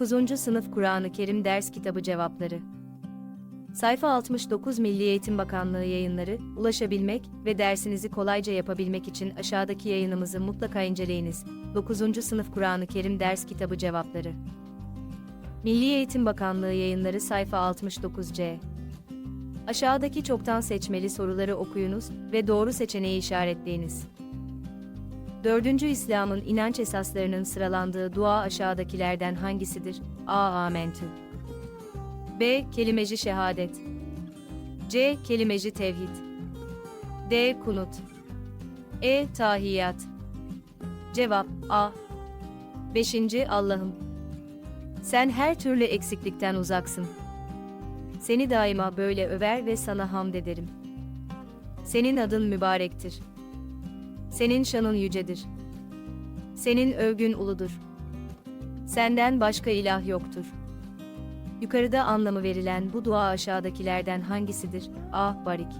9. Sınıf Kur'an-ı Kerim Ders Kitabı Cevapları Sayfa 69 Milli Eğitim Bakanlığı yayınları, ulaşabilmek ve dersinizi kolayca yapabilmek için aşağıdaki yayınımızı mutlaka inceleyiniz. 9. Sınıf Kur'an-ı Kerim Ders Kitabı Cevapları Milli Eğitim Bakanlığı yayınları sayfa 69C Aşağıdaki çoktan seçmeli soruları okuyunuz ve doğru seçeneği işaretleyiniz. Dördüncü İslam'ın inanç esaslarının sıralandığı dua aşağıdakilerden hangisidir? A. Amentü B. Kelimeci şehadet C. Kelimeci tevhid D. Kunut E. Tahiyyat Cevap A. 5. Allah'ım Sen her türlü eksiklikten uzaksın. Seni daima böyle över ve sana hamd ederim. Senin adın mübarektir. Senin şanın yücedir. Senin övgün uludur. Senden başka ilah yoktur. Yukarıda anlamı verilen bu dua aşağıdakilerden hangisidir? A. Barik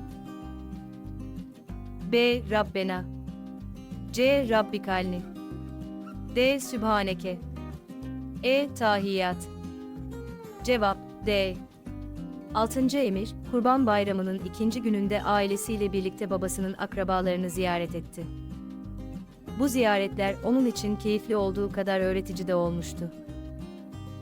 B. Rabbena C. Rabbikalni D. Sübhaneke E. Tahiyyat Cevap D. 6. Emir, Kurban Bayramı'nın ikinci gününde ailesiyle birlikte babasının akrabalarını ziyaret etti. Bu ziyaretler onun için keyifli olduğu kadar öğretici de olmuştu.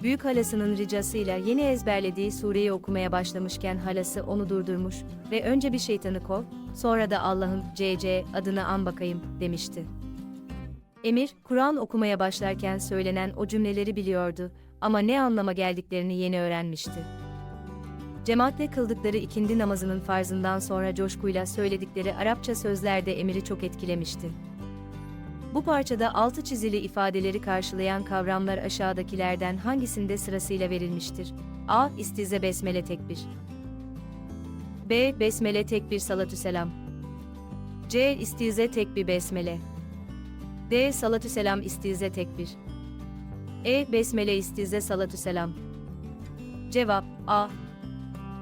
Büyük halasının ricasıyla yeni ezberlediği sureyi okumaya başlamışken halası onu durdurmuş ve önce bir şeytanı kov, sonra da Allah'ın CC adını an bakayım demişti. Emir, Kur'an okumaya başlarken söylenen o cümleleri biliyordu ama ne anlama geldiklerini yeni öğrenmişti. Cemaatle kıldıkları ikindi namazının farzından sonra coşkuyla söyledikleri Arapça sözler de Emir'i çok etkilemişti. Bu parçada altı çizili ifadeleri karşılayan kavramlar aşağıdakilerden hangisinde sırasıyla verilmiştir? A. İstize besmele tekbir. B. Besmele tekbir salatü selam. C. İstize tekbir besmele. D. Salatü selam istize tekbir. E. Besmele istize salatü selam. Cevap A.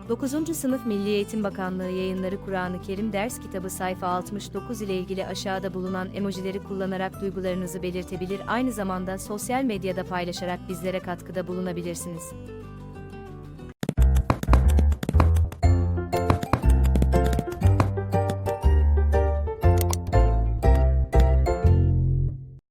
9. Sınıf Milli Eğitim Bakanlığı yayınları Kur'an-ı Kerim ders kitabı sayfa 69 ile ilgili aşağıda bulunan emojileri kullanarak duygularınızı belirtebilir aynı zamanda sosyal medyada paylaşarak bizlere katkıda bulunabilirsiniz.